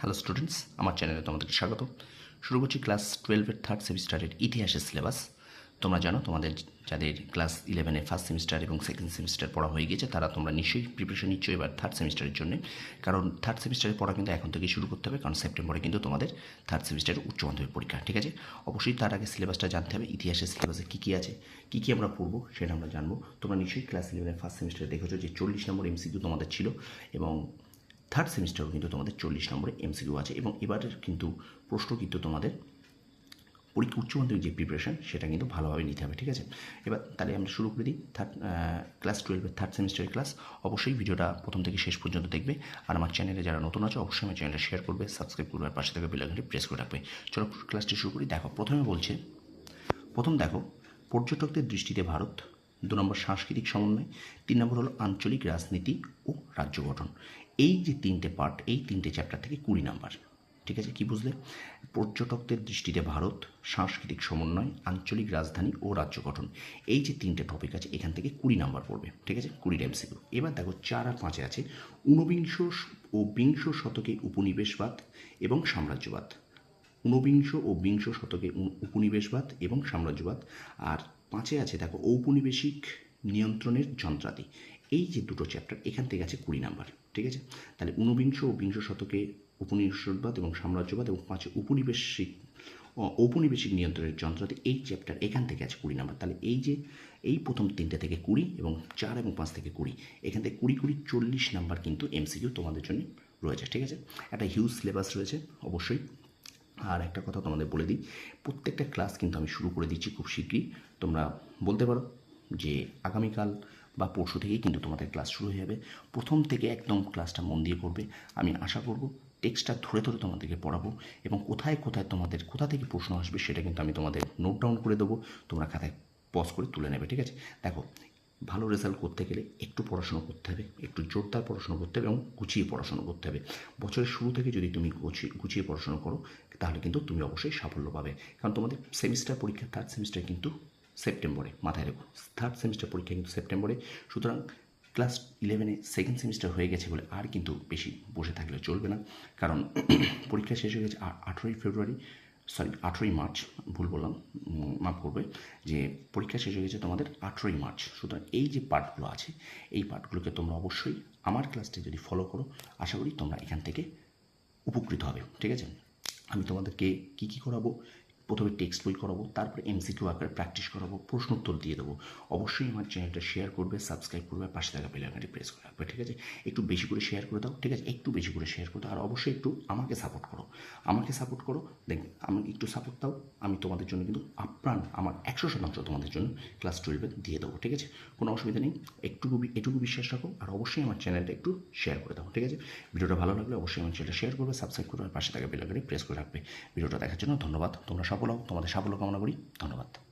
Hello students আমার চ্যানেলে তোমাদেরকে স্বাগত। শুরু করছি ক্লাস টুয়েলভের থার্ড সেমিস্টারের ইতিহাসের সিলেবাস তোমরা জানো, তোমাদের যাদের ক্লাস ইলেভেনে ফার্স্ট সেমিস্টার এবং সেকেন্ড সেমিস্টার পড়া হয়ে গেছে, তারা তোমরা নিশ্চয়ই প্রিপারেশন নিচ্ছ এবার থার্ড সেমিস্টারের জন্য। কারণ থার্ড সেমিস্টারের পড়া কিন্তু এখন থেকে শুরু করতে হবে, কারণ সেপ্টেম্বরে কিন্তু তোমাদের থার্ড সেমিস্টারের উচ্চ মাধ্যমিক পরীক্ষা, ঠিক আছে? অবশ্যই তার আগে সিলেবাসটা জানতে হবে, ইতিহাসের সিলেবাসে কী কী আছে, কী কী আমরা পড়ব সেটা আমরা জানব। তোমরা নিশ্চয়ই ক্লাস ইলেভেনের ফার্স্ট সেমিস্টারে দেখেছ যে চল্লিশ নম্বর এমসিকিউ তোমাদের ছিল এবং থার্ড সেমিস্টারও কিন্তু তোমাদের চল্লিশ নম্বরে এমসিকিউ আছে এবং এবারের কিন্তু প্রশ্ন কিন্তু তোমাদের পরীক্ষা, উচ্চ মাধ্যমিক যে প্রিপারেশন সেটা কিন্তু ভালোভাবে নিতে হবে, ঠিক আছে? এবার তাহলে আমরা শুরু করে দিই। থার্ড ক্লাস টুয়েলভের থার্ড সেমিস্টারের ক্লাস অবশ্যই ভিডিওটা প্রথম থেকে শেষ পর্যন্ত দেখবে। আর আমার চ্যানেলে যারা নতুন আছে, অবশ্যই আমার চ্যানেলটা শেয়ার করবে সাবস্ক্রাইব করবে আর পাশে থেকে বেলাঘাটি প্রেস করে রাখবে। চলো ক্লাসটি শুরু করি। দেখো, প্রথমে বলছে, প্রথম দেখো, পর্যটকদের দৃষ্টিতে ভারত দু নম্বর সাংস্কৃতিক সমন্বয়, তিন নম্বর হলো আঞ্চলিক রাজনীতি ও রাজ্য গঠন। এই যে তিনটে পার্ট এই তিনটে চ্যাপ্টার থেকে কুড়ি নাম্বার ঠিক আছে? কি বুঝলে? পর্যটকদের দৃষ্টিতে ভারত, সাংস্কৃতিক সমন্বয়, আঞ্চলিক রাজধানী ও রাজ্য গঠন, এই যে তিনটে টপিক আছে, এখান থেকে কুড়ি নাম্বার পড়বে, ঠিক আছে? কুড়িটা এমসিকিউ এবার দেখো চার আর পাঁচে আছে ঊনবিংশ ও বিংশ শতকে উপনিবেশবাদ এবং সাম্রাজ্যবাদ। ঊনবিংশ ও বিংশ শতকে উপনিবেশবাদ এবং সাম্রাজ্যবাদ। আর পাঁচে আছে দেখো ঔপনিবেশিক নিয়ন্ত্রণের যন্ত্রাদি। এই যে দুটো চ্যাপ্টার এখান থেকে আছে কুড়ি নাম্বার, ঠিক আছে? তাহলে ঊনবিংশ ও বিংশ শতকে উপনিবেশবাদ এবং সাম্রাজ্যবাদ এবং পাঁচে উপনিবেশিক ঔপনিবেশিক নিয়ন্ত্রণের যন্ত্রাদি এই চ্যাপ্টার এখান থেকে আছে কুড়ি নাম্বার। তাহলে এই যে, এই প্রথম তিনটে থেকে কুড়ি এবং চার এবং পাঁচ থেকে কুড়ি, এখান থেকে কুড়ি কুড়ি চল্লিশ নাম্বার কিন্তু এমসিকিউ তোমাদের জন্য রয়েছে, ঠিক আছে? একটা হিউজ সিলেবাস রয়েছে, অবশ্যই। আর একটা কথা তোমাদের বলে দিই, প্রত্যেকটা ক্লাস কিন্তু আমি শুরু করে দিচ্ছি খুব শীঘ্রই। তোমরা বলতে পারো যে আগামীকাল বা পরশু থেকেই কিন্তু তোমাদের ক্লাস শুরু হয়ে যাবে। প্রথম থেকে একদম ক্লাসটা মন দিয়ে করবে আমি আশা করব টেক্সটটা ধরে ধরে তোমাদেরকে পড়াবো এবং কোথায় কোথায় তোমাদের, কোথা থেকে প্রশ্ন আসবে সেটা কিন্তু আমি তোমাদের নোট ডাউন করে দেবো। তোমরা খাতায় পজ করে তুলে নেবে, ঠিক আছে? দেখো, ভালো রেজাল্ট করতে গেলে একটু পড়াশোনা করতে হবে, একটু জোরদার পড়াশোনা করতে হবে এবং গুছিয়ে পড়াশোনা করতে হবে। বছরের শুরু থেকে যদি তুমি গুছিয়ে গুছিয়ে পড়াশোনা করো, তাহলে কিন্তু তুমি অবশ্যই সাফল্য পাবে। কারণ তোমাদের সেমিস্টার পরীক্ষা থার্ড সেমিস্টার কিন্তু সেপ্টেম্বরে, মাথায় রেখো। থার্ড সেমিস্টার পরীক্ষা কিন্তু সেপ্টেম্বরে। সুতরাং ক্লাস ইলেভেনে সেকেন্ড সেমিস্টার হয়ে গেছে বলে আর কিন্তু বেশি বসে থাকলে চলবে না। কারণ পরীক্ষা শেষ হয়ে গেছে আঠেরোই ফেব্রুয়ারি সরি আঠেরোই মার্চ, ভুল বললাম মাফ করবে, যে পরীক্ষা শেষ হয়ে গেছে তোমাদের আঠেরোই মার্চ। সুতরাং এই যে পার্টগুলো আছে, এই পার্টগুলোকে তোমরা অবশ্যই আমার ক্লাসটি যদি ফলো করো, আশা করি তোমরা এখান থেকে উপকৃত হবে। ঠিক আছে? আমি তোমাদেরকে কী কী করাবো? প্রথমে টেক্সট বই করাবো, তারপরে এমসিকিউ আকারে প্র্যাকটিস করাবো, প্রশ্ন উত্তর দিয়ে দেবো। অবশ্যই আমার চ্যানেলটা শেয়ার করবে সাবস্ক্রাইব করবে পাশে থাকা বেলাকাটি প্রেস করে রাখবে, ঠিক আছে? একটু বেশি করে শেয়ার করে দাও, ঠিক আছে? একটু বেশি করে শেয়ার করে দাও, আর অবশ্যই একটু আমাকে সাপোর্ট করো। আমাকে সাপোর্ট করো দেখ আমাকে একটু সাপোর্ট দাও, আমি তোমাদের জন্য কিন্তু আপ্রাণ আমার একশো শতাংশ তোমাদের জন্য ক্লাস টুয়েলভে দিয়ে দেবো, ঠিক আছে? কোনো অসুবিধা নেই, একটুকু এটুকু বিশ্বাস রাখো, আর অবশ্যই আমার চ্যানেলটা একটু শেয়ার করে দাও, ঠিক আছে? ভিডিওটা ভালো লাগলে অবশ্যই আমার চ্যানেলটা শেয়ার করবে সাবস্ক্রাইব করবে, আর পাশে থাকা বেলাকাটি প্রেস করে রাখবে। ভিডিওটা দেখার জন্য ধন্যবাদ, তোমরা সফল হোক তোমাদের সাফল্য কামনা করি। ধন্যবাদ।